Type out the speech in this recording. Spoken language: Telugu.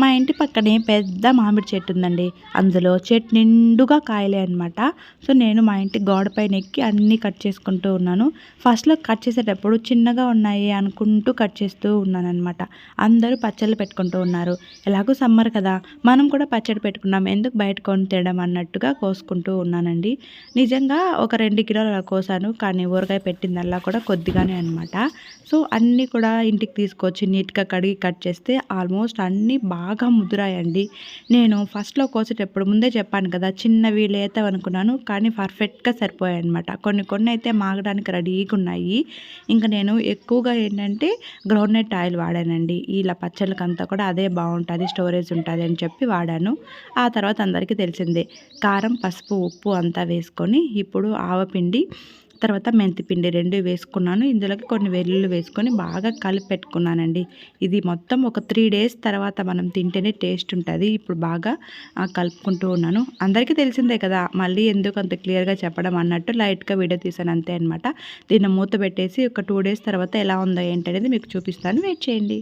మా ఇంటి పక్కనే పెద్ద మామిడి చెట్టు ఉందండి. అందులో చెట్టు నిండుగా కాయలే అనమాట సో నేను మా ఇంటి గోడపైన ఎక్కి అన్నీ కట్ చేసుకుంటూ ఉన్నాను. ఫస్ట్లో కట్ చేసేటప్పుడు చిన్నగా ఉన్నాయి అనుకుంటూ కట్ చేస్తూ ఉన్నాను అనమాట అందరూ పచ్చళ్ళు పెట్టుకుంటూ ఉన్నారు. ఎలాగో సమ్మర్ కదా మనం కూడా పచ్చడి పెట్టుకున్నాం. ఎందుకు బయట కొని తినడం అన్నట్టుగా కోసుకుంటూ ఉన్నానండి. నిజంగా ఒక రెండు కిలోలు అలా కోసాను. కానీ ఊరగాయ పెట్టిందల్లా కూడా కొద్దిగానే అనమాట సో అన్నీ కూడా ఇంటికి తీసుకొచ్చి నీట్గా కడిగి కట్ చేస్తే ఆల్మోస్ట్ అన్నీ బాగా బాగా ముదురాయండి. నేను ఫస్ట్లో కోసేటప్పుడు ముందే చెప్పాను కదా చిన్నవి లేతవి అనుకున్నాను కానీ పర్ఫెక్ట్గా సరిపోయాయి అనమాట కొన్ని కొన్ని అయితే మాగడానికి రెడీగా ఉన్నాయి ఇంకా నేను ఎక్కువగా ఏంటంటే గ్రౌండ్నట్ ఆయిల్ వాడానండి. ఇలా పచ్చళ్ళకంతా కూడా అదే బాగుంటుంది స్టోరేజ్ ఉంటుంది అని చెప్పి వాడాను. ఆ తర్వాత అందరికీ తెలిసిందే కారం పసుపు ఉప్పు అంతా వేసుకొని ఇప్పుడు ఆవపిండి తర్వాత మెంతిపిండి రెండు వేసుకున్నాను. ఇందులోకి కొన్ని వెల్లుల్లి వేసుకొని బాగా కలిపి పెట్టుకున్నానండి ఇది మొత్తం ఒక త్రీ డేస్ తర్వాత మనం తింటేనే టేస్ట్ ఉంటుంది. ఇప్పుడు బాగా కలుపుకుంటూ ఉన్నాను. అందరికీ తెలిసిందే కదా మళ్ళీ ఎందుకు అంత క్లియర్గా చెప్పడం అన్నట్టు లైట్గా వీడియో తీసాను అంతే అనమాట దీన్ని మూత పెట్టేసి ఒక టూ డేస్ తర్వాత ఎలా ఉందో ఏంటనేది మీకు చూపిస్తాను. వెయిట్ చేయండి.